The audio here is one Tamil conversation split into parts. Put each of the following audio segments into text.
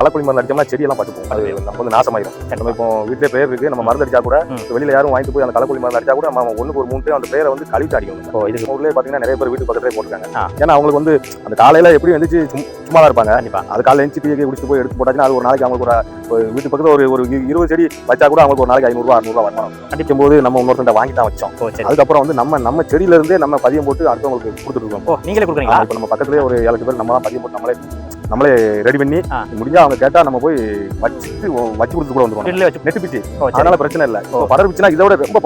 களைக்கொல்லி மருந்து அடிச்சோம்னா செடியெல்லாம் பட்டுப்போம் அது நம்ம வந்து நாசமாயிரும். நம்ம இப்போ வீட்டிலே பேர் இருக்கு நம்ம மருந்து அடிச்சா கூட. வெளியில யாரும் வாங்கிட்டு போய் அந்த களைக்கொல்லி மருந்து அடிச்சா கூட நம்ம ஒண்ணுக்கு ஒரு மூணு அந்த பேரை வந்து கழித்து அடிக்கணும். ஓ இது ஊர்லயே பாத்தீங்கன்னா நிறைய பேர் வீட்டு பக்கத்துலேயே போட்டுருக்காங்க. ஏன்னா அவங்களுக்கு வந்து அந்த காலையில எப்படி எழுந்துச்சு சும்மா தான் இருப்பாங்க. அது காலையில எழுந்துச்சு டீ குடிச்சிட்டு போய் எடுத்து போட்டாச்சுன்னா அது ஒரு நாளைக்கு அவங்களுக்கு ஒரு வீட்டு பக்கத்துல ஒரு ஒரு இரு- இருபது செடி வச்சா கூட அவங்களுக்கு ஒரு நாளைக்கு ஐநூறுரூவா அறுநூறுவா வருமானம் அடிக்கும் போது நம்ம இன்னொருத்தன் வாங்கி தான் வச்சோம் அதுக்கப்புறம் வந்து நம்ம நம்ம செடியில இருந்தே நம்ம பதியம் போட்டு அடுத்தவங்களுக்கு கொடுத்துட்டு இருக்கோம். நீங்களே கொடுக்குறீங்களா? இப்போ நம்ம பக்கத்துலயே ஒரு ஏழு பேர் நம்ம தான் பதியம் போட்டு நம்மளே நம்மளே ரெடி பண்ணி. முடிஞ்சா அவங்க கேட்டா நம்ம போய் வச்சுட்டு வச்சு கொடுத்து கூட வந்துருவோம் வீட்டிலே வச்சு நெட்டு பிச்சு. அதனால பிரச்சனை இல்ல. இப்போ படர்பிச்சுனா இதோட ரொம்ப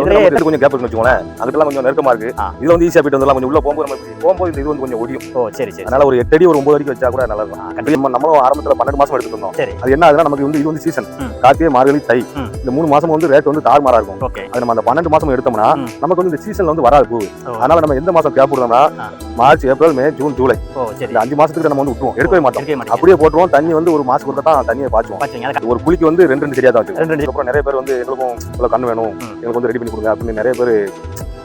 இதுலயே வந்து கொஞ்சம் கேப் வச்சுக்கோங்களேன். அதுக்கெல்லாம் கொஞ்சம் நெருக்கமா இருக்கு. இது வந்து ஈஸியா போயிட்டு வந்துடலாம். கொஞ்சம் உள்ள போகும்போது நம்ம போகும்போது இது வந்து கொஞ்சம் ஒடியும். ஓ சரி சரி. அதனால ஒரு எட்டு அடி ஒரு ஒன்பது அடிக்கு வச்சா கூட நல்லா இருக்கும் கண்டிப்பா. நம்ம நம்மளும் ஆரம்பத்துல பன்னெண்டு மாசம் எடுத்துட்டு இருந்தோம். அது என்ன ஆகுதுன்னா நமக்கு வந்து இது வந்து சீசன். கார்த்திகை மார்கழி தை. இந்த மூணு மாசம் வந்து ரேட் வந்து தாறுமாறா இருக்கும். அது நம்ம அந்த பன்னெண்டு மாசம் எடுத்தோம்னா. நமக்கு வந்து இந்த சீசன்ல வந்து வராது. அதனால நம்ம எந்த மாசம் gap விடுறோம்னா. March April May June July. இந்த அஞ்சு மாசத்துக்கு நம்ம வந்து விட்டுருவோம் எடுக்கவே மாட்டோம். அப்படியே போட்டுருவோம். தண்ணி வந்து ஒரு மாசம் கொடுத்தா தான் தண்ணியை பாய்ச்சுவோம். ஒரு குழிக்கு வந்து ரெண்டு ரெண்டு சரியா தான் ரெண்டு ரெண்டு அப்புறம் நிறைய பேர் வந்து எங்களுக்கும் இவ்வளவு கண்ணு வேணும். எங்களுக்கு வந்து ரெடி பண்ணி கொடுங்க அப்படின்னு நிறைய பேர்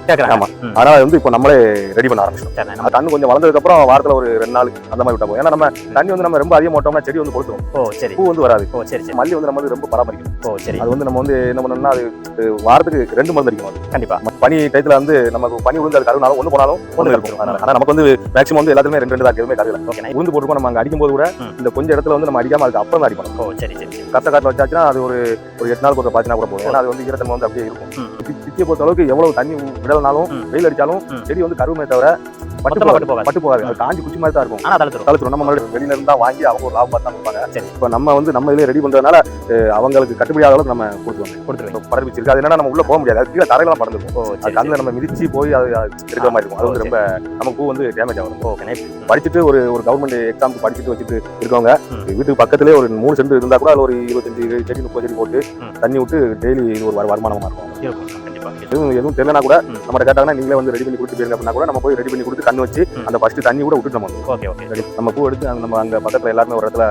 கேக்குறாங்க ஆமா. ம். அதனால வந்து இப்போ நம்மளே ரெடி பண்ண ஆரம்பிச்சிட்டோம். சரி நம்ம அந்த கண்ணு கொஞ்சம் வளர்ந்ததுக்கு அப்புறம் வாரத்துல ஒரு ரெண்டு நாள் அந்த மாதிரி விட்டா போதும். ஏன்னா நம்ம தண்ணி வந்து நம்ம ரொம்ப அதிகம் போட்டோம்னா செடி வந்து கொடுத்துரும் ஓ சரி. பூ வந்து வராது. ஓ சரி சரி. மல்லி வந்து நம்ம வந்து ரொம்ப பராமரிக்கணும். ஓ சரி. அது வந்து நம்ம வந்து என்ன பண்ணணும்னா அது வாரத்துக்கு ரெண்டு மருந்து அடிக்கணும் அது. கண்டிப்பா. ம- பனி டயத்துல வந்து நமக்கு பனி விழுந்து அது கருவினாலும் ஒன்று போனாலும் ஒன்று இருக்கும் அதனால ஆனா நமக்கு வந்து மேக்ஸிமம் வந்து எல்லாத்துலயுமே ரெண்டு ரெண்டு தான் எதுவுமே கருவில ஓகே உளுந்து போட்டுருக்கோம் நம்ம அங்க அடிக்கும் போது கூட. இந்த கொஞ்சம் இடத்துல வந்து நம்ம அடிக்காம அதுக்கு அப்புறம் அடிக்கணும் ஓ சரி சரி கத்த காட்டில் வச்சாச்சுன்னா அது ஒரு ஒரு எட்டு நாள் ஒரு பாத்தினா கூட போதும். ஏன்னா அது வந்து ஈரத்தன்மை வந்து அப்படியே இருக்கும். பிச்சியை பொறுத்த அளவுக்கு எவ்வளவு தண்ணி விடலனாலும் ம். வெயில் அடிச்சாலும். செடி வந்து கருவுமே தவிர பட்டு பட்டு போகாது. பட்டு போகாது. அது காஞ்சி குச்சி மாதிரி தான் இருக்கும். ஆனா தழுத்துரும் கழுத்துரும் நம்ம மறுபடியும் வெளியில இருந்தா வாங்கி அவங்க ஒரு லாபம் பார்த்து தான் கொடுப்பாங்க சரி. இப்போ நம்ம வந்து நம்ம இதுல ரெடி பண்றதுனால அவங்களுக்கு கட்டுப்படி அளவுக்கு நம்ம கொடுத்துருவோம். கொடுத்துருவீங்க. இப்போ படர்பிச்சு இருக்கு அது என்னன்னா நம்ம உள்ள போக முடியாது. அது கீழே தரையில தான் பறந்துருக்கும் அது கண்ணில் நம்ம மிதிச்சு போய் அது இருக்கிற மாதிரி இருக்கும். அது வந்து ரொம்ப நம்ம பூ வந்து டேமேஜ் ஆகும். ஓகே படிச்சுட்டு ஒரு ஒரு கவர்மெண்ட் எக்ஸாமுக்கு படிச்சுட்டு வச்சுட்டு இருக்கவங்க. வீட்டுக்கு பக்கத்துலேயே ஒரு மூணு சென்ட் இருந்தா கூட அதுல ஒரு இருபத்தஞ்சு செடி முப்பது செடி போட்டு. தண்ணி விட்டு டெய்லி இது ஒரு வரு- வருமானமா இருக்கும். எதுவும் எதுவும் தெரியலனா கூட ம். நம்மகிட்ட கேட்டாங்கன்னா நீங்களே வந்து ரெடி பண்ணி கொடுத்து போயிருங்க அப்படின்னா கூட நம்ம போய் ரெடி பண்ணி கொடுத்து கண்ணு வச்சு. அந்த ஃபர்ஸ்ட் தண்ணி கூட விட்டுட்டு நம்ம. Okay okay. நம்ம பூ எடுத்து நம்ம அங்க பக்கத்துல எல்லாருமே ஒரு இடத்துல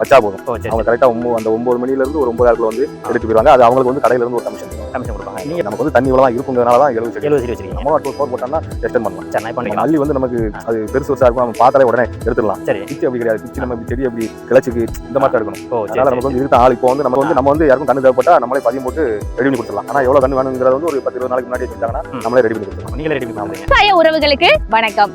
வச்சா போதும். அவங்க கரெக்டா அந்த ஒன்பது மணில இருந்து ஒரு ஒன்பதாயிரத்துல வந்து எடுத்து போயிருவாங்க. அது அவங்களுக்கு வந்து கடையில இருந்து ஒரு கமிஷன் கமிஷன் கொடுப்பாங்க. நீங்க நமக்கு வந்து தண்ணி இவ்வளவு இருக்குங்கிறதுனால தான் எழுபது செடி எழுபது செடி வச்சிருக்கீங்க? நம்ம ஒரு போர் போட்டோம்னா எக்ஸ்டெண்ட் பண்ணலாம். நம்ம பண்ணிக்கலாம். மல்லி வந்து நமக்கு அது பெருசு பெருசா இருக்கும். நம்ம பார்த்தாலே உடனே எடுத்துடலாம். சரி. பிச்சு அப்படி கிடையாது. பிச்சு நம்ம செடி அப்படி கிளச்சிக்கு இந்த மாதிரி ஓ அதனால நமக்கு வந்து இருக்க ஆள் இப்போ வந்து நம்ம வந்து நம்ம வந்து யாருக்கும் கண்ணு தேவைப்பட்டா நம்மளே பதியம் போட்டு ரெடி பண்ணி கொடுத்துடலாம். ஆனா எவ்வளவு கண்ணு வேணுங்கிறது வந்து ஒரு பத்து இருபது நாளைக்கு முன்னாடி வச்சுட்டாங்கன்னா. நம்மளே ரெடி பண்ணி கொடுத்துடலாம். நீங்களே ரெடி பண்ணி உறவுகளுக்கு வணக்கம்.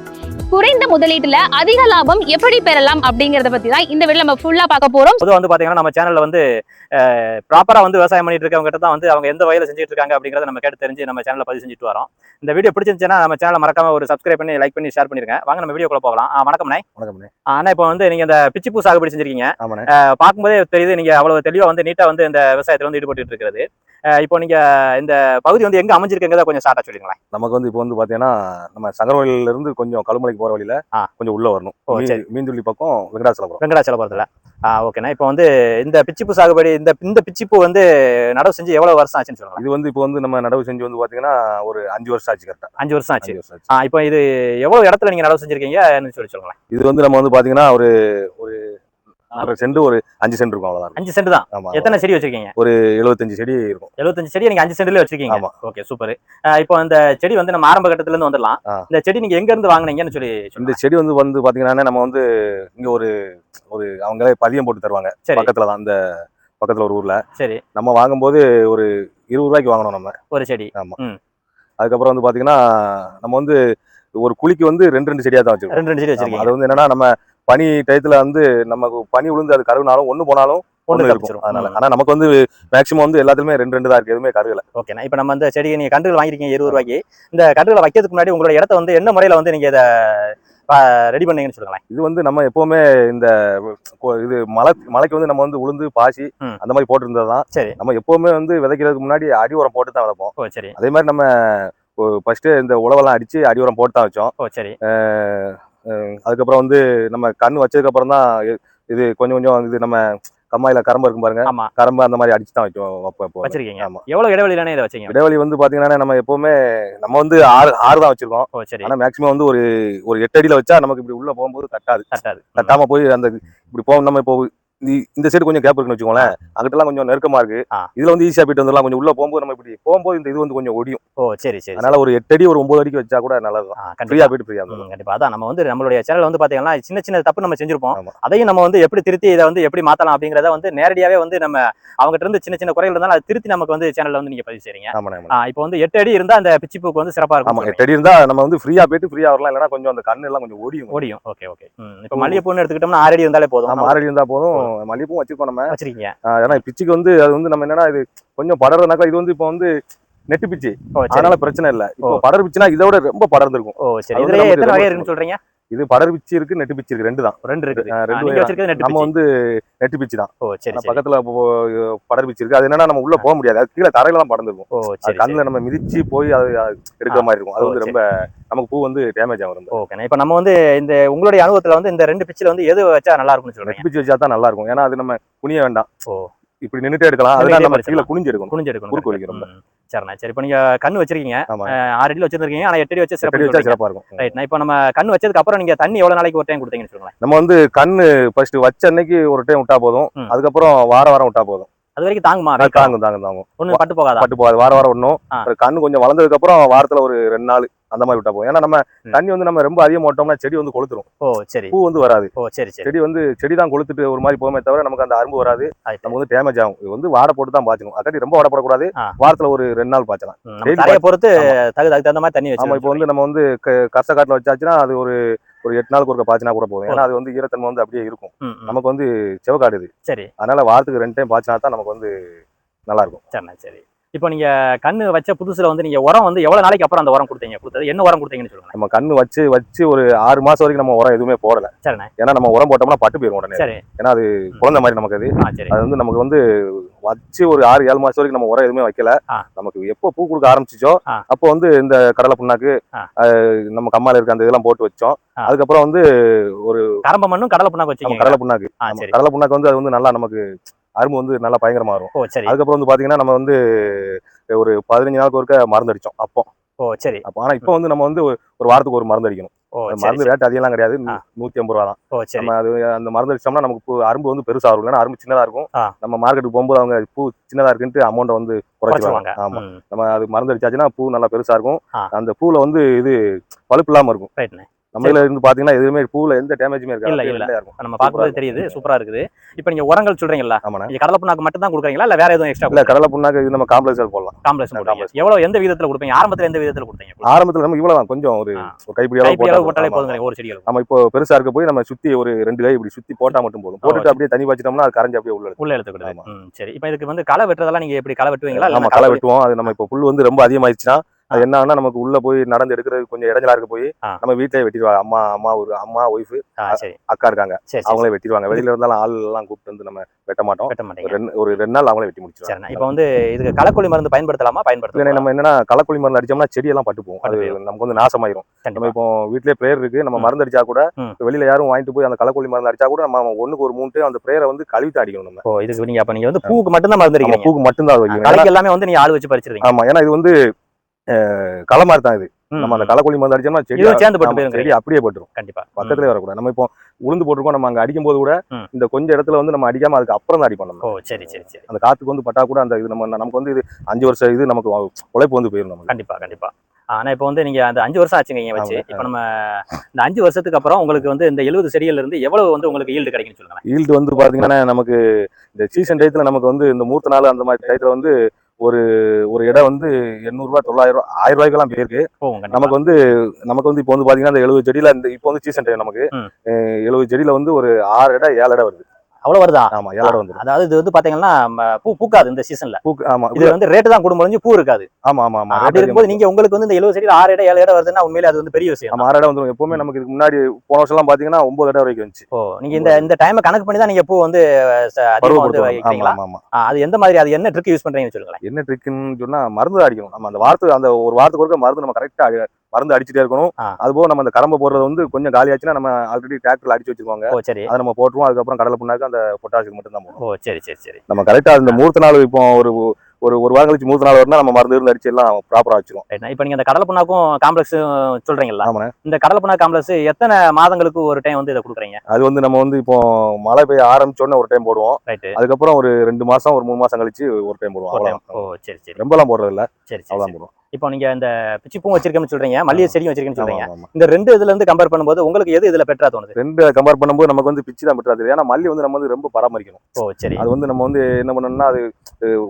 குறைந்த முதலீட்டுல அதிக லாபம் எப்படி பெறலாம் அப்படிங்கறத பத்தி தான் இந்த வீடியோ நம்ம ஃபுல்லா பார்க்க போறோம். பொதுவாக வந்து பாத்தீங்கன்னா நம்ம சேனல்ல வந்து ப்ராப்பரா வந்து விவசாயம் பண்ணிட்டு இருக்கவங்க கிட்ட தான் வந்து அவங்க எந்த வயல செஞ்சுட்டு இருக்காங்க அப்படிங்கறத நம்ம கேட்டு தெரிஞ்சு நம்ம சேனல்ல பதிவு செஞ்சுட்டு வரோம். இந்த வீடியோ பிடிச்சிருந்துச்சுன்னா நம்ம சேனலை மறக்காம ஒரு சப்ஸ்கிரைப் பண்ணி லைக் பண்ணி ஷேர் பண்ணிருங்க. வாங்க நம்ம வீடியோக்குள்ள போகலாம். வணக்கம் அண்ணே. வணக்கம் ஆ, அண்ணா இப்போ வந்து நீங்க இந்த பிச்சி பூ சாகுபடி செஞ்சிருக்கீங்க. பார்க்கும்போதே தெரியுது நீங்க அவ்வளவு தெளிவா வந்து நீட்டா வந்து இந்த விவசாயத்துல வந்து ஈடுபட்டு இருக்கிறது. இப்போ நீங்க இந்த பகுதி வந்து எங்க அமைஞ்சிருக்குங்கிறத கொஞ்சம் ஷார்ட்டா சொல்லுங்களேன் நமக்கு வந்து இப்போ வந்து பாத்தீங்கன்னா நம்ம சங்கரவழியில இருந்து கொஞ்சம் கழுமலைக்கு போற வழியில. கொஞ்சம் உள்ள வரணும். சரி. மீன்துள்ளி பக்கம் வெங்கடாச்சலபுரம். வெங்கடாச்சலபுரத்துல. ஓகேண்ணா இப்போ வந்து இந்த பிச்சிப்பூ சாகுபடி இந்த இந்த பிச்சிப்பூ வந்து நடவு செஞ்சு எவ்வளவு வருஷம் ஆச்சுன்னு சொல்லுங்க. இது வந்து இப்போ வந்து நம்ம நடவு செஞ்சு வந்து பாத்தீங்கன்னா ஒரு அஞ்சு வருஷம் ஆச்சு கரெக்டா அஞ்சு வருஷம் ஆச்சு. இப்போ இது எவ்வளவு இடத்துல நீங்க நடவு செஞ்சிருக்கீங்கன்னு சொல்லி சொல்லுங்களேன். இது வந்து நம்ம வந்து பாத்தீங்கன்னா ஒரு ஒரு அரை சென்ட் ஒரு அஞ்சு சென்ட் இருக்கும் அவ்வளவுதான். அஞ்சு சென்ட் தான். ஆமா எத்தனை செடி வச்சிருக்கீங்க? எழுபத்தஞ்சு செடி இருக்கும். எழுபத்தஞ்சு செடி நீங்க அஞ்சு சென்ட்ல வச்சிருக்கீங்க. ஆமா. ஓகே சூப்பர் இப்போ அந்த செடி வந்து நம்ம ஆரம்ப கட்டத்துல இருந்து வந்துடலாம். இந்த செடி நீங்க எங்க இருந்து வாங்குனீங்கன்னு சொல்லி இந்த செடி வந்து வந்து பாத்தீங்கன்னா நம்ம வந்து இங்க ஒரு ஒரு அவங்களே பதியம் போட்டு தருவாங்க. பக்கத்துல தான் அந்த பக்கத்துல ஒரு ஊர்ல. சரி. நம்ம வாங்கும்போது ஒரு இருபது ரூபாய்க்கு வாங்கணும் நம்ம. ஒரு செடி. அதுக்கப்புறம் வந்து பாத்தீங்கன்னா நம்ம வந்து ஒரு குழிக்கு வந்து ரெண்டு ரெண்டு செடியா தான் வச்சிருக்கோம். ரெண்டு ரெண்டு செடி ஆமா, வச்சிருக்கீங்க. அது வந்து என்னன்னா நம்ம பனி டயத்துல வந்து நமக்கு பனி விழுந்து அது கருவினாலும் ஒண்ணு போனாலும் இருக்கும். தப்பிச்சிரும். அதனால. ம். ஆனா நமக்கு வந்து மேக்ஸிமம் வந்து எல்லாத்துலயுமே ரெண்டு ரெண்டு தான் இருக்கு. எதுவுமே கருவில ஓகேண்ணா இப்போ நம்ம இந்த செடியை நீங்க கன்றுகள் வாங்கிருக்கீங்க இருபது ரூபாய்க்கு. இந்த கன்றுகளை வைக்கிறதுக்கு முன்னாடி உங்களோட இடத்த வந்து என்ன முறையில வந்து நீங்க இதை ரெடி பண்ணீங்கன்னு சொல்லுங்களேன். இது வந்து நம்ம எப்பவுமே இந்த இது மலை மலைக்கு வந்து நம்ம வந்து உளுந்து பாசி. அந்த மாதிரி போட்டிருந்ததுதான் சரி. நம்ம எப்பவுமே வந்து விதைக்கிறதுக்கு முன்னாடி அடி உரம் போட்டு தான் விதைப்போம். சரி. அதே மாதிரி நம்ம ஃபர்ஸ்ட் இந்த உழவெல்லாம் அடிச்சு அடி உரம் போட்டு தான் வச்சோம். சரி. அதுக்கப்புறம் வந்து நம்ம கண் வச்சதுக்கு அப்புறம் தான் இது கொஞ்சம் கொஞ்சம் இது நம்ம கம்மாயில கரம்பு இருக்கும் பாருங்க. ஆமா. கரம்பு அந்த மாதிரி அடிச்சு தான் வைக்கும் வைப்போம் எப்போ வச்சிருக்கீங்க. ஆமா. எவ்வளவு இடைவெளியிலானே இதை வச்சீங்க? இடைவெளி வந்து பாத்தீங்கன்னா நம்ம எப்பவுமே நம்ம வந்து ஆறு ஆறு தான் வச்சிருக்கோம் சரி. ஆனா மேக்ஸிமம் வந்து ஒரு ஒரு எட்டு அடியில வச்சா நமக்கு இப்படி உள்ள போகும்போது தட்டாது. தட்டாது. தட்டாம போய் அந்த இப்படி போகும் நம்ம இப்போ இந்த- சைடு கொஞ்சம் கேப் இருக்குன்னு வச்சுக்கோங்களேன். அங்கிட்டலாம் கொஞ்சம் நெருக்கமா இருக்கு. இதுல வந்து ஈஸியா போயிட்டு வந்துடலாம். கொஞ்சம் உள்ள போகும்போது நம்ம இப்படி போகும்போது இந்த இது வந்து கொஞ்சம் ஒடியும். ஓ சரி சரி அதனால ஒரு எட்டு அடி ஒரு ஒன்பது அடிக்கு வச்சா கூட நல்லது ஆ, ஃப்ரீயா கண்டிப்பா. போயிட்டு ஃப்ரீயா கண்டிப்பா. அதான் நம்ம வந்து நம்மளுடைய சேனல் வந்து பாத்தீங்கன்னா சின்ன சின்ன தப்பு நம்ம செஞ்சிருப்போம். அதையும் நம்ம வந்து எப்படி திருத்தி இதை வந்து எப்படி மாத்தலாம் அப்படிங்கறத வந்து நேரடியாவே வந்து நம்ம அவங்ககிட்ட இருந்து சின்ன சின்ன குறைகள் இருந்தாலும் அதை திருத்தி நமக்கு வந்து சேனல்ல வந்து நீங்க பதிவு செய்றீங்க. இப்போ வந்து எட்டு அடி இருந்தா அந்த பிச்சி பூக்கு வந்து சிறப்பா இருக்கும் எட்டு அடி இருந்தா நம்ம வந்து ஃப்ரீயா போயிட்டு ஃப்ரீயா வரலாம். இல்லைன்னா கொஞ்சம் அந்த கண்ணு எல்லாம் கொஞ்சம் ஒடியும். ஓடியும் ஓகே ஓகே. இப்போ மல்லிகைப்பூன்னு எடுத்துக்கிட்டோம்னா ஆறு அடி இருந்தாலே போதும். ஆறு அடி இருந்தா போதும். மல்லிகைப்பூ வச்சிருக்கோம் நம்ம. வச்சிருக்கீங்க. ஏன்னா பிச்சுக்கு வந்து அது வந்து நம்ம என்னன்னா இது கொஞ்சம் படறதுனாக்கா இது வந்து இப்போ வந்து நெட்டு பிச்சு. அதனால பிரச்சனை இல்ல. இப்போ படர் பிச்சுனா இதோட ரொம்ப படர்ந்திருக்கும். ஓ சரி. நமக்கு எத்தனை வகை இருக்குன்னு சொல்றீங்க? இது படர் பிச்சு இருக்கு நெட்டு பிச்சு இருக்கு. ரெண்டு தான். ரெண்டு ஆ, ரெண்டு நம்ம. வந்து நெட்டு பிச்சு தான். ஓ சரி பக்கத்துல படர் பிச்சு இருக்கு. அது என்னன்னா நம்ம உள்ள போக முடியாது. அது கீழே தரையில தான் படர்ந்திருக்கும். ஓ அது சரி. கண்ணுல நம்ம மிதிச்சு போய் அது எடுக்கிற மாதிரி இருக்கும். அது வந்து ரொம்ப நமக்கு பூ வந்து டேமேஜ் ஆகும் ரொம்ப. ஓகே இப்போ நம்ம வந்து இந்த உங்களுடைய அனுபவத்துல வந்து இந்த ரெண்டு பிச்சில வந்து எது வச்சா நல்லா இருக்கும்னு நெட்டு பிச்சு வச்சா தான் நல்லா இருக்கும். ஏன்னா அது நம்ம குனிய வேண்டாம். ஓ. இப்படி நின்னுட்டே எடுக்கலாம் அதனால நம்ம கீழே. குனிஞ்சு எடுக்கணும் குனிஞ்சு எடுக்கணும் குறுக்கு. சரிண்ணா. சரி இப்போ நீங்க கண்ணு வச்சிருக்கீங்க. ஆறு அடியில் வச்சிருக்கீங்க ஆனா எட்டு அடி வச்சு சிறப்பு வச்சா சிறப்பா இருக்கும். ரைட் இப்போ நம்ம கண்ணு வச்சதுக்கு அப்புறம் நீங்க தண்ணி எவ்வளவு நாளைக்கு ஒரு டைம் கொடுத்தீங்கன்னு சொல்லுங்களேன். நம்ம வந்து கண்ணு ஃபர்ஸ்ட் வச்ச அன்னைக்கு ஒரு டைம் விட்டா போதும். அதுக்கப்புறம் வார வாரம் விட்டா போதும். அது வரைக்கும் தாங்குமா? தாங்கும் தாங்கும் தாங்கும். ஒண்ணு பட்டு போகாதா? பட்டு போகாது. வார வாரம். அப்புறம் கண்ணு கொஞ்சம் வளர்ந்ததுக்கு அப்புறம் வாரத்துல ஒரு ரெண்டு நாள். அந்த மாதிரி விட்டா போதும். ஏன்னா நம்ம. தண்ணி வந்து நம்ம ரொம்ப அதிகம் போட்டோம்னா செடி வந்து கொளுத்துரும். ஓ சரி. பூ வந்து வராது. ஓ சரி சரி. செடி வந்து செடி தான் கொளுத்துட்டு ஒரு மாதிரி போகுமே தவிர நமக்கு அந்த அரும்பு வராது. நமக்கு வந்து டேமேஜ் ஆகும். இது வந்து வாடை போட்டு தான் பாய்ச்சணும் அக்காட்டி ரொம்ப வாடை போடக்கூடாது. வாரத்துல ஒரு ரெண்டு நாள் பாய்ச்சலாம். நம்ம பொறுத்து தகு அதுக்கு தகுந்த மாதிரி தண்ணி வச்சு இப்போ வந்து நம்ம வந்து க- கர்ச காட்டுல வச்சாச்சுன்னா அது ஒரு ஒரு எட்டு நாளுக்கு ஒருக்க பாய்ச்சினா கூட போதும். ஏன்னா அது வந்து ஈரத்தன்மை வந்து அப்படியே இருக்கும். நமக்கு வந்து செவக்காடு இது. சரி. அதனால வாரத்துக்கு ரெண்டு டைம் பாய்ச்சினா தான் நமக்கு வந்து நல்லா இருக்கும் சரிண்ணா சரி. இப்போ நீங்க கண்ணு வச்ச புதுசுல வந்து நீங்க உரம் வந்து எவ்வளவு நாளைக்கு அப்புறம் அந்த உரம் கொடுத்தீங்க? கொடுத்தது என்ன உரம் கொடுத்தீங்கன்னு சொல்லுங்க. நம்ம கண்ணு வச்சு வச்சு ஒரு ஆறு மாசம் வரைக்கும் நம்ம உரம் எதுவுமே போடல. சரிண்ணே. ஏன்னா நம்ம உரம் போட்டோம்னா பட்டு போயிடும் உடனே. சரி. ஏன்னா அது குழந்தை மாதிரி நமக்கு அது. அது வந்து நமக்கு வந்து வச்சு ஒரு ஆறு ஏழு மாசம் வரைக்கும் நம்ம உரம் எதுவுமே வைக்கல. நமக்கு எப்போ பூ கொடுக்க ஆரம்பிச்சிச்சோ ஆ. அப்போ வந்து இந்த கடலை புண்ணாக்கு நம்ம கம்மால இருக்க அந்த இதெல்லாம் போட்டு வச்சோம். அதுக்கப்புறம் வந்து கரம்ப மண்ணும் கடலை புண்ணாக்கு வச்சீங்க கடலை புண்ணாக்கு. கடலை புண்ணாக்கு வந்து அது வந்து நல்லா நமக்கு அரும்பு வந்து நல்லா பயங்கரமா வரும். ஓ சரி. அதுக்கப்புறம் வந்து பாத்தீங்கன்னா நம்ம வந்து ஒரு பதினஞ்சு நாளுக்கு ஒருக்க மருந்து அடிச்சோம் அப்போ ஓ சரி. அப்போ ஆனா இப்போ வந்து நம்ம வந்து ஒரு- வாரத்துக்கு ஒரு மருந்து அடிக்கணும். மருந்து ரேட் அதிகம்லாம் கிடையாது. நூத்தி ஐம்பது ரூபா தான் நம்ம அது அந்த மருந்து அடிச்சோம்னா நமக்கு பூ அரும்பு வந்து பெருசா இருக்கும் இல்லைன்னா அரும்பு சின்னதா இருக்கும். நம்ம மார்க்கெட்டுக்கு போகும்போது அவங்க பூ சின்னதா இருக்குன்ட்டு அமௌண்ட் வந்து குறைச்சிருவாங்க. ஆமா. நம்ம அது மருந்து அடிச்சாச்சுன்னா பூ நல்லா பெருசா இருக்கும். அந்த பூல வந்து இது பழுப்பு இல்லாம இருக்கும். நம்ம இதுல இருந்து பாத்தீங்கன்னா எதுவுமே பூல எந்த டேமேஜுமே இருக்காது. இல்ல, இல்ல. நம்ம பார்க்கும்போது தெரியுது சூப்பரா இருக்குது. இப்போ நீங்க உரங்கள் சொல்றீங்கல்ல ஆமாண்ணா. நீங்க கடலை புண்ணாக்கு மட்டும் தான் கொடுக்குறீங்களா? இல்ல வேற எதுவும் எக்ஸ்ட்ரா இல்ல கடலை புண்ணாக்கு இது நம்ம காம்ப்ளெக்ஸ் போடலாம். Complex complex. எவ்வளவு எந்த விதத்துல கொடுப்பீங்க? ஆரம்பத்துல எந்த விதத்துல கொடுத்தீங்க? ஆரம்பத்துல நமக்கு இவ்வளவுதான். கொஞ்சம் ஒரு கைப்பிடி அளவு போட்டாலே போட்டா போதும். ஒரு செடிகள் நம்ம இப்போ பெருசா இருக்க போய் நம்ம சுத்தி ஒரு ரெண்டு கை இப்படி சுத்தி போட்டா மட்டும் போதும். போட்டுட்டு அப்படியே தண்ணி வச்சிட்டோம்னா அது கரைஞ்சு அப்படியே உள்ள. உள்ள எடுத்துக்கிடுது ஆமா. ம் சரி. இப்போ இதுக்கு வந்து களை வெட்டுறதெல்லாம் நீங்க எப்படி களை வெட்டுவீங்களா? நம்ம களை வெட்டுவோம். அது நம்ம இப்போ புல் வந்து ரொம்ப அதிகமாயிடுச்சுன்னா அது என்ன ஆகும்னா நமக்கு உள்ள போய் நடந்து எடுக்கிறது கொஞ்சம் இடைஞ்சலா இருக்க போய். நம்ம வீட்லயே வெட்டிடுவாங்க. அம்மா அம்மா ஒரு அம்மா ஒய்ஃப் அக்கா இருக்காங்க. அவங்களே வெட்டிடுவாங்க. வெளியில இருந்தாலும் ஆள் எல்லாம் கூப்பிட்டு வந்து நம்ம வெட்ட மாட்டோம். வெட்ட ரெண்டு ஒரு ரெண்டு நாள் அவங்களே வெட்டி முடிச்சிருவாங்க. இப்போ வந்து இதுக்கு களைக்கொல்லி மருந்து பயன்படுத்தலாமா? பயன்படுத்தலாம்? நம்ம என்னன்னா களைக்கொல்லி மருந்து அடிச்சோம்னா செடி எல்லாம் பட்டு போகும். அது நமக்கு வந்து நாசமாயிரும். நம்ம இப்போ வீட்லயே பிரேயர் இருக்கு. நம்ம. மருந்து அடிச்சா கூட வெளியில யாரும் வாங்கிட்டு போய் அந்த களைக்கொல்லி மருந்து அடிச்சா கூட நம்ம ஒண்ணுக்கு ஒரு மூணு time அந்த பிரேயரை வந்து கழுவிட்டு அடிக்கணும் நம்ம. ஓ இதுக்கு நீங்க அப்ப நீங்க வந்து பூக்கு மட்டும் தான் மருந்து அடிக்கிறீங்க? பூக்கு ஏன்னா- களைக்கு எல்லாமே வந்து நீங்க ஆள் வச்சு பறிச்சிருக்கீங்க ஆமா ஏன்னா இது வந்து அஹ், களை மாதிரி தான் இது நம்ம அந்த களைக்கொல்லி மருந்து அடிச்சோம்னா செடி சேர்ந்து பட்டு. செடி அப்படியே பட்டுரும் கண்டிப்பா. பக்கத்துலயே வரக்கூடாது. நம்ம இப்போ உளுந்து போட்டிருக்கோம் நம்ம அங்க அடிக்கும் போது கூட. இந்த கொஞ்சம் இடத்துல வந்து நம்ம அடிக்காம அதுக்கு அப்புறம் தான் அடிப்போம் நம்ம. சரி சரி சரி. அந்த காத்துக்கு வந்து பட்டா கூட அந்த இது நம்ம நமக்கு வந்து இது அஞ்சு வருஷம் இது நமக்கு உழைப்பு வந்து போயிடும் நமக்கு கண்டிப்பா கண்டிப்பா. ஆனா இப்போ வந்து நீங்க அந்த அஞ்சு வருஷம் ஆச்சுங்க வச்சு. இப்போ நம்ம இந்த அஞ்சு வருஷத்துக்கு அப்புறம் உங்களுக்கு வந்து இந்த எழுபது செடிகள்ல இருந்து எவ்வளவு வந்து உங்களுக்கு ஈல்டு கிடைக்கும்னு சொல்லுங்க ஈல்டு வந்து பாத்தீங்கன்னா நமக்கு இந்த சீசன் டயத்துல நமக்கு வந்து இந்த மூர்த்த நாள் அந்த மாதிரி டயத்துல வந்து ஒரு ஒரு இடம் வந்து எண்ணூறு ரூபாய் தொள்ளாயிரம் ரூபாய் ஆயிரம் ரூபாய்க்கெல்லாம் போயிருக்கு. நமக்கு வந்து நமக்கு வந்து இப்போ வந்து பாத்தீங்கன்னா இந்த எழுபது செடியில இந்த இப்போ வந்து சீசன் டைம் நமக்கு. எழுபது செடியில வந்து ஒரு ஆறு இடம் ஏழு இடம் வருது அவ்வளவு வருதா? ஆமா இடம் வந்துடும் அதாவது இது வந்து பாத்தீங்கன்னா பூ பூக்காது இந்த சீசன்ல பூக்கு ஆமா இது வந்து ரேட்டு தான் குடும்பம் பூ இருக்காது. ஆமா ஆமா ஆமா அப்படி இருக்கும்போது நீங்க உங்களுக்கு வந்து இந்த எழுபது செடியில் ஆறு இடம் ஏழு இடம் வருதுன்னா உண்மையிலே அது வந்து பெரிய விஷயம் ஆமா ஆறு இடம் வந்துடும் எப்பவுமே நமக்கு இதுக்கு முன்னாடி போன வருஷம் எல்லாம் பாத்தீங்கன்னா ஒன்பது இடம் வரைக்கும் வந்துச்சு ஓ நீங்க இந்த இந்த டைமை கணக்கு பண்ணி தான் நீங்க பூ வந்து அதிகமா வந்து வைக்கிறீங்களா? அது எந்த மாதிரி அது என்ன ட்ரிக் யூஸ் பண்றீங்கன்னு சொல்லுங்களேன். என்ன ட்ரிக்குன்னு சொன்னா மருந்து அடிக்கணும். நம்ம அந்த வாரத்துக்கு அந்த ஒரு வாரத்துக்கு ஒருக்க மருந்து நம்ம கரெக்டா மருந்து அடிச்சுட்டே இருக்கணும். அதுபோக நம்ம அந்த கரம்பை போடுறது வந்து கொஞ்சம் காலி ஆச்சுன்னா நம்ம ஆல்ரெடி டிராக்டர்ல அடிச்சு வச்சிருவாங்க. அதை நம்ம போட்டுருவோம். அதுக்கப்புறம் கடலை புண்ணாக்கு அந்த பொட்டாசுக்கு மட்டும் தான் ஓ சரி சரி சரி. நம்ம கரெக்டா இந்த மூர்த்த நாள் இப்போ ஒரு ஒரு ஒரு வாரம் கழிச்சு மூணு நாள் வரணும் நம்ம மருந்து இருந்து அடிச்சு எல்லாம் ப்ராப்பரா வச்சிருவோம். ரைட்ண்ணா இப்போ நீங்க இந்த கடலை புண்ணாக்கும் காம்ப்ளெக்ஸ் சொல்றீங்களா ஆமாண்ணே. இந்த கடலை புண்ணா காம்ப்ளெக்ஸ் எத்தனை மாதங்களுக்கு ஒரு டைம் வந்து இதை கொடுக்குறீங்க? அது வந்து நம்ம வந்து இப்போ மழை பெய்ய ஆரம்பிச்சோடனே ஒரு டைம் போடுவோம். ரைட்டு அதுக்கப்புறம் ஒரு ரெண்டு மாசம் ஒரு மூணு மாசம் கழிச்சு ஒரு டைம் போடுவோம். ஓ சரி சரி. ரொம்பலாம் போடுறது இல்ல சரி சரி. போடுவோம். இப்போ நீங்க இந்த பிச்சி பூ வச்சிருக்கேன்னு சொல்றீங்க மல்லிகை செடியும் வச்சிருக்கேன்னு சொல்றீங்க. இந்த ரெண்டு இதுல இருந்து கம்பேர் பண்ணும்போது உங்களுக்கு எது இதுல பெட்டரா தோணுது? ரெண்டு கம்பேர் பண்ணும்போது நமக்கு வந்து பிச்சு தான் பெற்றாது ஏன்னா மல்லி வந்து நம்ம வந்து ரொம்ப பராமரிக்கணும். ஓ சரி. அது வந்து நம்ம வந்து என்ன பண்ணணும்னா அது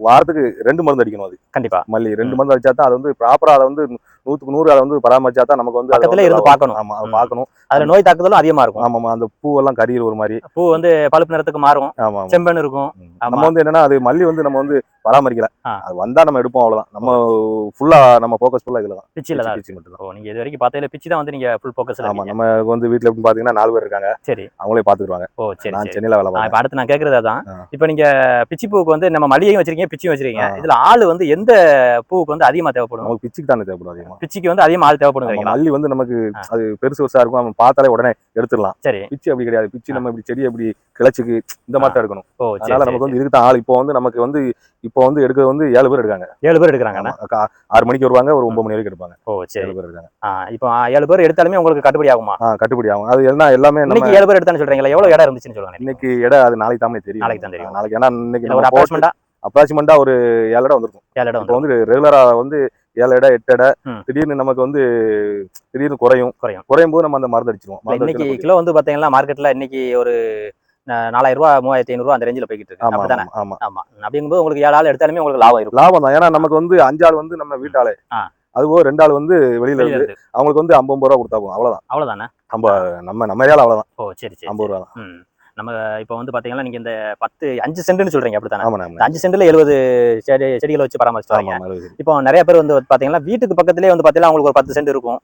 வாரத்துக்கு ரெண்டு மருந்து அடிக்கணும் அது. கண்டிப்பா. மல்லி ரெண்டு மருந்து அடிச்சா தான் அது வந்து ப்ராப்பரா அதை வந்து நூத்துக்கு நூறு அதை வந்து பராமரிச்சா தான் நமக்கு வந்து பக்கத்துல இருந்து பார்க்கணும். ஆமா அதை. பார்க்கணும். அதுல நோய் தாக்குதலும் அதிகமா இருக்கும். ஆமாமா அந்த பூவெல்லாம் கரியில் ஒரு மாதிரி. பூ வந்து பழுப்பு நிறத்துக்கு மாறும். ஆமா. செம்பன் இருக்கும். நம்ம வந்து என்னன்னா அது மல்லி வந்து நம்ம வந்து பராமரிக்கல. அது வந்தா நம்ம எடுப்போம் அவ்வளவுதான். நம்ம ஃபுல்லா நம்ம ஃபோக்கஸ் ஃபுல்லா இதுல தான் பிச்சில தான் பிச்சி மட்டும் தான் ஓ நீங்க இது வரைக்கும் பார்த்ததுல பிச்சி தான் வந்து நீங்க ஃபுல் ஃபோக்கஸ்ல ஆமா நம்ம வந்து வீட்ல எப்படி பாத்தீங்கன்னா நாலு பேர் இருக்காங்க. சரி. அவங்களே பாத்துக்குவாங்க ஓ சரி நான் சென்னையில வேலை பார்க்கறேன். இப்ப அடுத்து நான் கேக்குறது அதான். ஆ. இப்ப நீங்க பிச்சி பூவுக்கு வந்து நம்ம மல்லிகையும் வச்சிருக்கீங்க பிச்சியும் வச்சிருக்கீங்க. இதுல ஆள் வந்து எந்த பூவுக்கு வந்து அதிகமா தேவைப்படும்? நமக்கு பிச்சுக்கு தானே தேவைப்படும் பிச்சிக்கு வந்து அதிகமா ஆள் தேவைப்படுங்கிறீங்களா மல்லி வந்து நமக்கு. அது பெருசு பெருசா இருக்கும். நம்ம பார்த்தாலே உடனே எடுத்துடலாம். சரி. பிச்சு அப்படி கிடையாது. பிச்சு. நம்ம இப்படி செடி அப்படி கிளச்சுக்கு இந்த மாதிரி தான் எடுக்கணும். அதனால நமக்கு. வந்து இதுக்கு தான் ஆள். இப்போ வந்து நமக்கு வந்து இப்போ வந்து எடுக்கிறது வந்து ஏழு பேர் எடுக்காங்க ஏழு பேர் எடுக்கிறாங்கண்ணா? ஆமா. கா- ஆறு மணிக்கு வருவாங்க ஒரு ஒன்பது மணி வரைக்கும் எடுப்பாங்க. ஓ சரி. ஏழு பேர் இருக்காங்க. இப்போ ஏழு பேர் எடுத்தாலுமே உங்களுக்கு கட்டுப்படி ஆகுமா? கட்டுப்படி ஆகும். அது என்ன எல்லாமே இன்னைக்கு ஏழு பேர் எடுத்தான்னு சொல்றீங்களா எவ்வளவு இடம் இருந்துச்சுன்னு சொல்லுங்க இன்னைக்கு. இடம் அது நாளைக்கு தாமே தெரியும். நாளைக்கு தான் தெரியும். நாளைக்கு ஏன்னா இன்னைக்கு ஒரு அப்ராக்சிமெண்டா ஒரு ஏழு இடம் வந்திருக்கும். ஏழு இடம் இப்போ வந்து ரெகுலரா வந்து ஏழு இடம் எட்டு இடம். திடீர்னு நமக்கு வந்து திடீர்னு குறையும். குறையும். குறையும் போது நம்ம அந்த மருந்து அடிச்சிருவோம். இன்னைக்கு கிலோ வந்து பாத்தீங்கன்னா மார்க்கெட்ல இன்னைக்கு ஒரு நாலாயிரம் ரூபாய் மூவாயிரத்தி ஐநூறு ரூபா அந்த ரேஞ்சில் போய்கிட்டு இருக்கு. ஆமா அப்படிதானே ஆமா ஆமா. அப்படிங்கும்போது உங்களுக்கு ஏழு ஆள் எடுத்தாலுமே உங்களுக்கு லாபம் இருக்கும். லாபம் தான். ஏன்னா நமக்கு வந்து அஞ்சாள் வந்து நம்ம வீட்டாளு. அதுபோக ரெண்டு ஆள் வந்து வெளியில இருந்து அவங்களுக்கு வந்து ஐம்பது ரூபா கொடுத்தா போதும். அவ்வளவுதான். அவ்வளவுதானே? நம்ம நம்ம நம்ம ஏரியால அவ்வளவுதான். ஓ சரி சரி ஐம்பது ரூபா தான். நம்ம இப்போ வந்து பாத்தீங்கன்னா நீங்க இந்த பத்து அஞ்சு சென்ட்னு சொல்றீங்க இந்த நம்ம அஞ்சு சென்ட்ல எழுபது செடி செடிகளை வச்சு பராமரிச்சு வரீங்க. இப்போ நிறைய பேர் வந்து பாத்தீங்கன்னா வீட்டுக்கு பக்கத்துலயே வந்து பாத்தீங்கன்னா அவங்களுக்கு ஒரு பத்து சென்ட் இருக்கும்.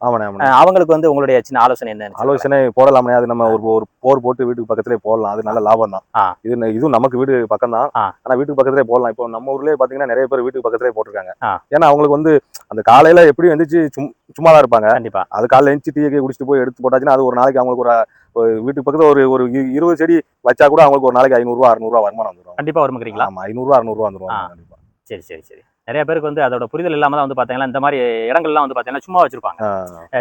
அவங்களுக்கு வந்து உங்களுடைய சின்ன ஆலோசனை என்ன ஆலோசனை போடலாம்னே அது நம்ம ஒரு ஒரு போர் போட்டு வீட்டுக்கு பக்கத்துலயே போடலாம். அது நல்ல லாபம் தான். இது இதுவும் நமக்கு வீடு பக்கம் தான். ஆனா வீட்டுக்கு பக்கத்துலயே போடலாம். இப்போ நம்ம ஊர்லயே பாத்தீங்கன்னா நிறைய பேர் வீட்டுக்கு பக்கத்துலயே போட்டிருக்காங்க. ஏன்னா அவங்களுக்கு வந்து அந்த காலையில எப்படியும் எந்திரிச்சு சும் சும்மா தான் இருப்பாங்க. கண்டிப்பா. அது காலைல எந்திரிச்சு டீ குடிச்சிட்டு போய் எடுத்து போட்டாச்சுன்னா அது ஒரு நாளைக்கு அவங்களுக்கு ஒரு வீட்டுக்கு பக்கத்துல ஒரு ஒரு இருபது செடி வச்சா கூட அவங்களுக்கு ஒரு நாளைக்கு ஐநூறுரூவா அறுநூறுவா வருமானம் வந்துடும் கண்டிப்பா வருமுங்கிறீங்களா ஆமா ஐநூறுரூவா அறுநூறுவா வந்துடும் ஆ. கண்டிப்பா சரி சரி சரி. நிறைய பேருக்கு வந்து அதோட புரிதல் இல்லாம தான் வந்து பாத்தீங்கன்னா இந்த மாதிரி இடங்கள்லாம் வந்து பாத்தீங்கன்னா சும்மா வச்சிருப்பாங்க.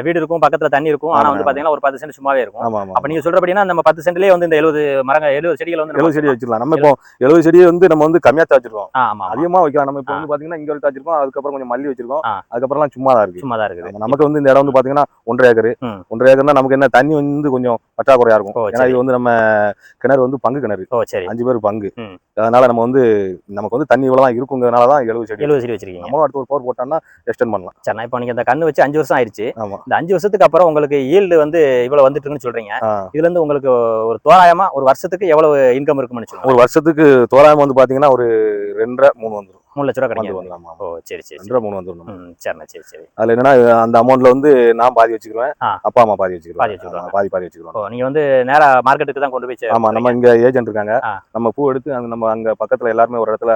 வீடு இருக்கும் பக்கத்துல தண்ணி இருக்கும். ஆனா வந்து. பாத்தீங்கன்னா ஒரு பத்து சென்ட் சும்மாவே இருக்கும். ஆமா அப்ப நீங்க சொல்றபடினா நம்ம பத்து சென்ட்லயே வந்து இந்த எழுபது மரங்க எழுபது செடிகள் வந்து எழுபது செடி வச்சிடலாம் நம்ம இப்போ எழுபது செடியை வந்து நம்ம வந்து கம்மியா வச்சிருக்கோம் ஆமா அதிகமா வைக்கலாம். நம்ம இப்போ. வந்து பாத்தீங்கன்னா இங்க வச்சிருக்கோம் அதுக்கப்புறம் கொஞ்சம் மல்லி வச்சிருக்கோம். ஆ. அதுக்கப்புறம்லாம் சும்மா தான் இருக்கு. சும்மா தான் இருக்குது. ஆமா, நமக்கு வந்து இந்த இடம் வந்து பாத்தீங்கன்னா ஒன்றரை ஏக்கர். ஒன்றரை ஏக்கர்னா நமக்கு என்ன தண்ணி வந்து கொஞ்சம் பற்றாக்குறையா இருக்கும். ஏன்னா. இது வந்து நம்ம கிணறு வந்து பங்கு கிணறு. ஓ சரி. அஞ்சு பேர் பங்கு. அதனால நம்ம வந்து நமக்கு வந்து தண்ணி இவ்வளவுதான் இருக்குங்கிறதுனால தான் எழுபது செடி செடி வச்சிருக்கீங்க. நம்மளும் அடுத்து ஒரு போர் போட்டோம்னா எக்ஸ்டெண்ட் பண்ணலாம். சரி இப்போ நீங்க இந்த கண்ணு வச்சு அஞ்சு வருஷம் ஆயிடுச்சு இந்த அஞ்சு வருஷத்துக்கு அப்புறம் உங்களுக்கு ஈல்டு வந்து இவ்வளவு வந்துட்டு இருக்குன்னு சொல்றீங்க. இதுல இருந்து உங்களுக்கு ஒரு தோராயமா ஒரு வருஷத்துக்கு எவ்வளவு இன்கம் இருக்கும்னு ஒரு வருஷத்துக்கு தோராயம் வந்து பாத்தீங்கன்னா ஒரு ரெண்டரை மூணு வந்துடும் மூணு லட்ச ரூபா கிடைக்கும். ஓ சரி சரி. ரெண்டரை மூணு வந்துடும் சரிண்ணா சரி சரி அதுல என்னன்னா அந்த அமௌண்ட்ல வந்து நான் பாதி வச்சுக்கிருவேன் ஆ. அப்பா அம்மா பாதி வச்சுக்கிருவேன் பாதி வச்சுக்கிருவாங்க. ஆமா, பாதி பாதி வச்சுக்கிருவாங்க ஓ நீங்க வந்து நேரா மார்க்கெட்டுக்கு தான் கொண்டு போய் ஆமா நம்ம இங்க ஏஜென்ட் இருக்காங்க. நம்ம பூ எடுத்து அங்க நம்ம அங்க பக்கத்துல எல்லாருமே ஒரு இடத்துல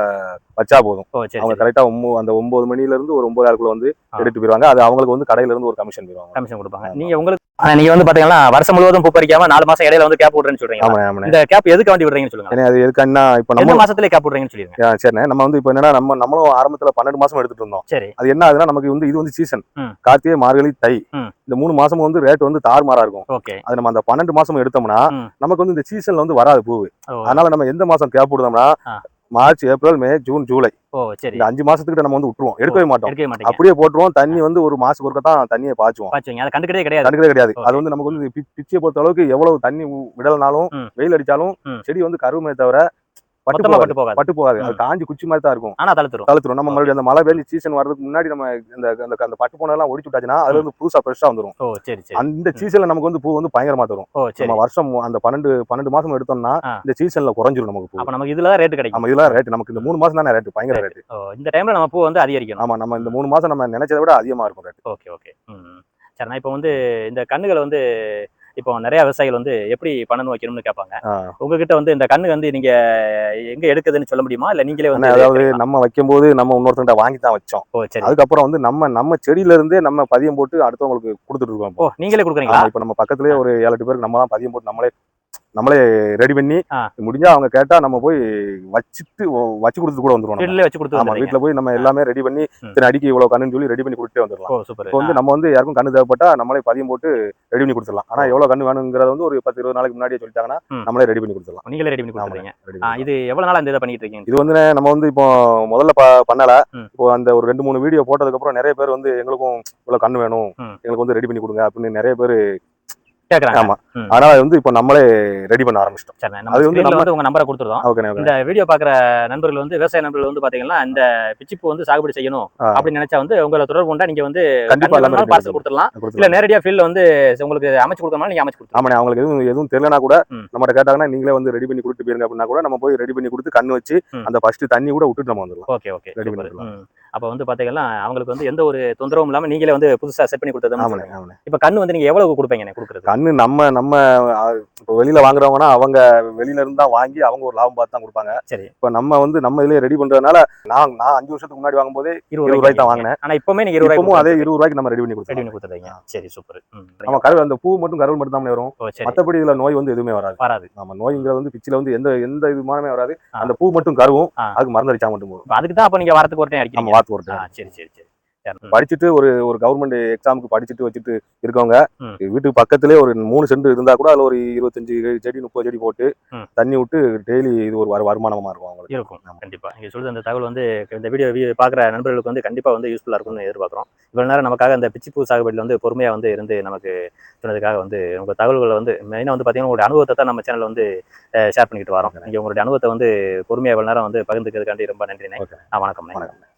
வச்சா போதும் அவங்க கரெக்டா அந்த ஒன்பது மணில இருந்து ஒரு ஒன்பது ஆளுக்குள்ள வந்து. எடுத்து போயிருவாங்க அது அவங்களுக்கு வந்து கடையில இருந்து ஒரு கமிஷன் போயிருவாங்க கமிஷன் கொடுப்பாங்க. நீங்க உங்களுக்கு நீங்க வந்து பாத்தீங்கன்னா வருஷம் முழுவதும் பூ பறிக்காம நாலு மாசம் இடையில வந்து கேப் விடுறேன்னு சொல்றீங்க. இந்த கேப் எதுக்கு வேண்டி விடுறீங்கன்னு சொல்லுங்க. அது எதுக்குன்னா இப்ப நம்ம மாசத்துல கேப் விடுறீங்கன்னு சொல்லிருங்க ஆ, சரிண்ணே. நம்ம வந்து இப்ப என்னன்னா நம்ம நம்மளும் ஆரம்பத்துல பன்னெண்டு மாசம் எடுத்துட்டு இருந்தோம். சரி. அது என்ன ஆகுதுன்னா நமக்கு வந்து இது வந்து சீசன். கார்த்திகை மார்கழி தை. இந்த மூணு மாசம் வந்து ரேட் வந்து தாறுமாறா இருக்கும். ஓகே. அது நம்ம அந்த பன்னெண்டு மாசம் எடுத்தோம்னா. நமக்கு வந்து இந்த சீசன்ல வந்து வராது பூ அதனால நம்ம எந்த மாசம் gap விடுதோம்னா. March April May June July. ஓ சரி. இந்த அஞ்சு மாசத்துக்கிட்ட நம்ம வந்து விட்டுருவோம். எடுக்கவே மாட்டோம். அப்படியே போட்டுருவோம். தண்ணி வந்து ஒரு மாசத்துக்கு ஒருக்க தான் தண்ணியை பாய்ச்சுவோம். அதை கண்டுக்கிட்டே கிடையாது. கண்டுக்கவே கிடையாது. அது வந்து நமக்கு வந்து பிச்சையை பொறுத்த அளவுக்கு எவ்வளவு தண்ணி விடலனாலும். வெயில் அடிச்சாலும். செடி வந்து கருமே தவிர பட்டு பட்டு போகாது. பட்டு போகாது. அது. காஞ்சி குச்சி மாதிரி தான் இருக்கும். ஆனா தழுத்துரும் தழுத்துரும் நம்ம. மறுபடியும் அந்த மழை பெய்ஞ்சு சீசன் வர்றதுக்கு முன்னாடி நம்ம இந்த அந்த அந்த பட்டு போனதெல்லாம் ஒடிச்சு விட்டாச்சுன்னா அதுல இருந்து புதுசா ஃப்ரெஷ்ஷா வந்துரும். ஓ சரி சரி. அந்த சீசன்ல நமக்கு வந்து பூ வந்து பயங்கரமா தரும். நம்ம வருஷம் அந்த பன்னெண்டு பன்னெண்டு மாசம் எடுத்தோம்னா. இந்த சீசன்ல குறைஞ்சிரும் நமக்கு பூ. நமக்கு இதுல ரேட் கிடைக்கும். நம்ம இதெல்லாம் ரேட் நமக்கு இந்த மூணு மாசம் தானே ரேட் பயங்கர ரேட் ஓ இந்த டைம்ல நம்ம பூ வந்து அதிகரிக்கணும். ஆமா நம்ம இந்த மூணு மாசம் நம்ம நினைச்சதை விட அதிகமா இருக்கும் ரேட் ஓகே ஓகே. ம். சரி நான் இப்போ வந்து இந்த கண்ணுகளை வந்து இப்போ நிறைய விவசாயிகள் வந்து எப்படி பண்ணணும் வைக்கணும்னு கேட்பாங்க. உங்ககிட்ட வந்து இந்த கண்ணு வந்து நீங்க எங்க எடுக்குதுன்னு சொல்ல முடியுமா? இல்ல நீங்களே வந்து அதாவது? நம்ம வைக்கும்போது நம்ம இன்னொருத்தங்கிட்ட வாங்கி தான் வச்சோம் அதுக்கப்புறம் வந்து நம்ம நம்ம செடியில இருந்தே நம்ம பதியம் போட்டு அடுத்தவங்களுக்கு கொடுத்துட்டு இருக்கோம் நீங்களே கொடுக்குறீங்களா? இப்ப நம்ம பக்கத்துலயே ஒரு ஏழு எட்டு பேருக்கு நம்ம தான் பதியம் போட்டு நம்மளே நம்மளே ரெடி பண்ணி. முடிஞ்சா அவங்க கேட்டா நம்ம போய் வச்சுட்டு வச்சு கொடுத்து கூட வந்துருவோம் நம்ம. வீட்டிலே வச்சு கொடுத்து ஆமா வந்துடுறீங்க. வீட்டுல போய் நம்ம எல்லாமே ரெடி பண்ணி. இத்தனை அடிக்கு இவ்வளவு கண்ணுன்னு சொல்லி ரெடி பண்ணி கொடுத்துட்டே வந்துடலாம் இப்போ வந்து நம்ம வந்து யாருக்கும் கண்ணு தேவைப்பட்டா நம்மளே பதியம் போட்டு ரெடி பண்ணி கொடுத்துடலாம் ஆனா எவ்வளவு கண்ணு வேணுங்கிறத வந்து ஒரு பத்து இருபது நாளைக்கு முன்னாடியே சொல்லிட்டாங்கன்னா. நம்மளே ரெடி பண்ணி கொடுத்துடலாம் நீங்களே ரெடி பண்ணி கொடுத்துறீங்க இது எவ்வளவு நாளா இந்த இதை பண்ணிட்டு இருக்கீங்க இது வந்து நம்ம வந்து இப்போ முதல்ல பண்ணல. இப்போ அந்த ஒரு ரெண்டு மூணு வீடியோ போட்டதுக்கு அப்புறம் நிறைய பேர் வந்து எங்களுக்கும் இவ்வளவு கண்ணு வேணும். எங்களுக்கு வந்து ரெடி பண்ணி கொடுங்க அப்படின்னு நிறைய பேர் கேக்குறாங்க ஆமா. அதனால வந்து இப்போ நம்மளே ரெடி பண்ண ஆரம்பிச்சிட்டோம் அது வந்து நம்ம- வந்து உங்க நம்பரை கொடுத்துருந்தோம் ஓகே இந்த வீடியோ பாக்குற நண்பர்கள் வந்து விவசாய நண்பர்கள் வந்து பாத்தீங்கன்னா இந்த பிச்சிப்பூ வந்து சாகுபடி செய்யணும். அப்படின்னு நினைச்சா வந்து உங்களை தொடர்பு கொண்டா நீங்க வந்து கண்டிப்பா எல்லாமே பார்சல் கொடுத்துடலாம் இல்ல. நேரடியா ஃபீல்ட்ல வந்து உங்களுக்கு அமைச்சு கொடுக்கறனால நீங்க அமைச்சு கொடுத்துருங்க ஆமாண்ணே அவங்களுக்கு எதுவும் எதுவும் தெரியலனா கூட. நம்மகிட்ட கேட்டாங்கன்னா நீங்களே வந்து ரெடி பண்ணி கொடுத்து போயிருங்க அப்படின்னா கூட நம்ம போய் ரெடி பண்ணி கொடுத்து கண்ணு வச்சு. அந்த ஃபர்ஸ்ட் தண்ணி கூட விட்டுட்டு நம்ம வந்துடலாம் ஓகே ஓகே சூப்பர் பண்ணிக்கலாம். அப்ப வந்து பாத்தீங்கன்னா அவங்களுக்கு வந்து எந்த ஒரு தொந்தரவும் இல்லாம நீங்களே வந்து புதுசா செட் பண்ணி கொடுத்தது ஆமாண்ணே இப்ப கண்ணு வந்து நீங்க எவ்வளவு கொடுப்பீங்க கொடுக்குறது? கண்ணு நம்ம நம்ம இப்போ வெளியில வாங்குறவங்கன்னா அவங்க வெளியில இருந்து வாங்கி அவங்க ஒரு லாபம் பார்த்து தான் கொடுப்பாங்க. சரி. இப்போ நம்ம வந்து நம்ம இதுலயே ரெடி பண்றதுனால நான் நான் அஞ்சு வருஷத்துக்கு முன்னாடி வாங்கும்போதே இருபது ரூபாய்க்கு தான் வாங்கினேன். ஆனா இப்பவுமே நீங்க இருபது இப்பவும் ரூபாய் அதே இருபது ரூபாய்க்கு நம்ம ரெடி பண்ணி ரெடி கொடுத்துருவோம் பண்ணி கொடுத்துறீங்க. சரி சூப்பர் நம்ம கருவு அந்த பூ மட்டும் கருவல் மட்டும் தான் வரும். மத்தபடி இதுல நோய் வந்து எதுவுமே வராது. வராது. நம்ம நோய்ங்கிறது வந்து பிச்சில வந்து எந்த எந்த இதுமானமே வராது. அந்த பூ மட்டும் கருவும். அதுக்கு மருந்து அடிச்சா மட்டும் போதும். அதுக்கு தான் அப்ப நீங்க வாரத்துக்கு ஒரு டைம் அடிக்கிறீங்க. வாத்து ஒரு சரி சரி சரி. படிச்சுட்டு ஒரு ஒரு கவர்மெண்ட் எக்ஸாமுக்கு படிச்சுட்டு வச்சுட்டு இருக்கவங்க. வீட்டுக்கு பக்கத்திலே ஒரு மூணு சென்ட் இருந்தா கூட அதுல ஒரு இருபத்தஞ்சு செடி முப்பது செடி போட்டு. தண்ணி விட்டு டெய்லி இது ஒரு வரு- வருமானமா இருக்கும் அவங்களுக்கு. இருக்கும். கண்டிப்பா. நீங்க சொல்ற அந்த தகவல் வந்து இந்த வீடியோ பாக்குற நண்பர்களுக்கு வந்து கண்டிப்பா வந்து யூஸ்ஃபுல்லா இருக்கும்னு எதிர்பார்க்குறோம். இவ்வளவு நேரம் நமக்காக அந்த பிச்சிப்பூ சாகுபடியில் வந்து பொறுமையா வந்து இருந்து நமக்கு சொன்னதுக்காக வந்து உங்க தகவல்களை வந்து மெயினாக வந்து பாத்தீங்கன்னா உங்களுடைய அனுபவத்தை தான் நம்ம சேனல்ல வந்து ஷேர் பண்ணிக்கிட்டு வரோம். நீங்க உங்களுடைய அனுபவத்தை வந்து பொறுமையா இவ்வளவு நேரம் வந்து பகிர்ந்துக்கிறதுக்காண்டி ரொம்ப. ஆ வணக்கம் வணக்கம்